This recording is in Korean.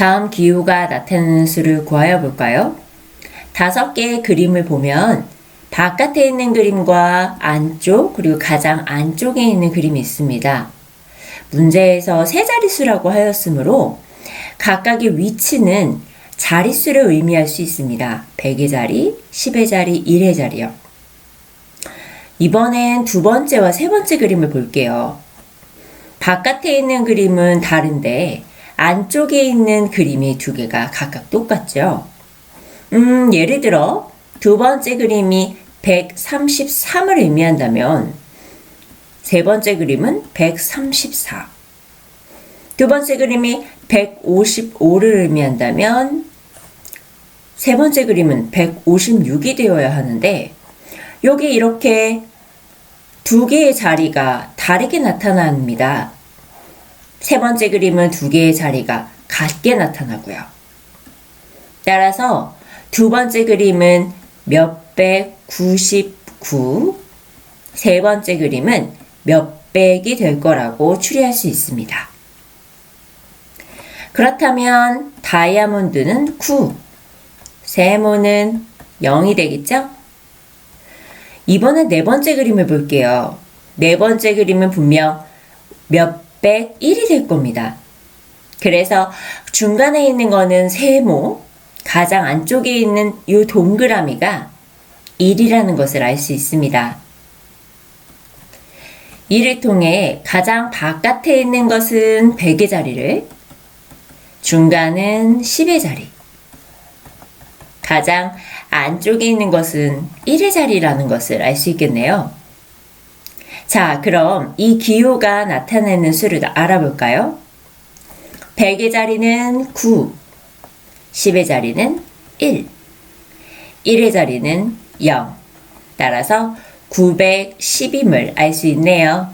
다음 기호가 나타나는 수를 구하여 볼까요? 다섯 개의 그림을 보면 바깥에 있는 그림과 안쪽 그리고 가장 안쪽에 있는 그림이 있습니다. 문제에서 세 자릿수라고 하였으므로 각각의 위치는 자릿수를 의미할 수 있습니다. 100의 자리, 10의 자리, 1의 자리요. 이번엔 두 번째와 세 번째 그림을 볼게요. 바깥에 있는 그림은 다른데 안쪽에 있는 그림이 두 개가 각각 똑같죠. 음, 예를 들어 두 번째 그림이 133을 의미한다면 세 번째 그림은 134. 두 번째 그림이 155를 의미한다면 세 번째 그림은 156이 되어야 하는데 여기 이렇게 두 개의 자리가 다르게 나타납니다. 세 번째 그림은 두 개의 자리가 같게 나타나고요. 따라서 두 번째 그림은 몇백 99, 세 번째 그림은 몇백이 될 거라고 추리할 수 있습니다. 그렇다면 다이아몬드는 9, 세모는 0이 되겠죠? 이번엔 네 번째 그림을 볼게요. 네 번째 그림은 분명 몇 백 1이 될 겁니다. 그래서 중간에 있는 거는 세모, 가장 안쪽에 있는 이 동그라미가 1이라는 것을 알 수 있습니다. 이를 통해 가장 바깥에 있는 것은 100의 자리를, 중간은 10의 자리, 가장 안쪽에 있는 것은 1의 자리라는 것을 알 수 있겠네요. 자, 그럼 이 기호가 나타내는 수를 알아볼까요? 100의 자리는 9, 10의 자리는 1, 1의 자리는 0. 따라서 910임을 알 수 있네요.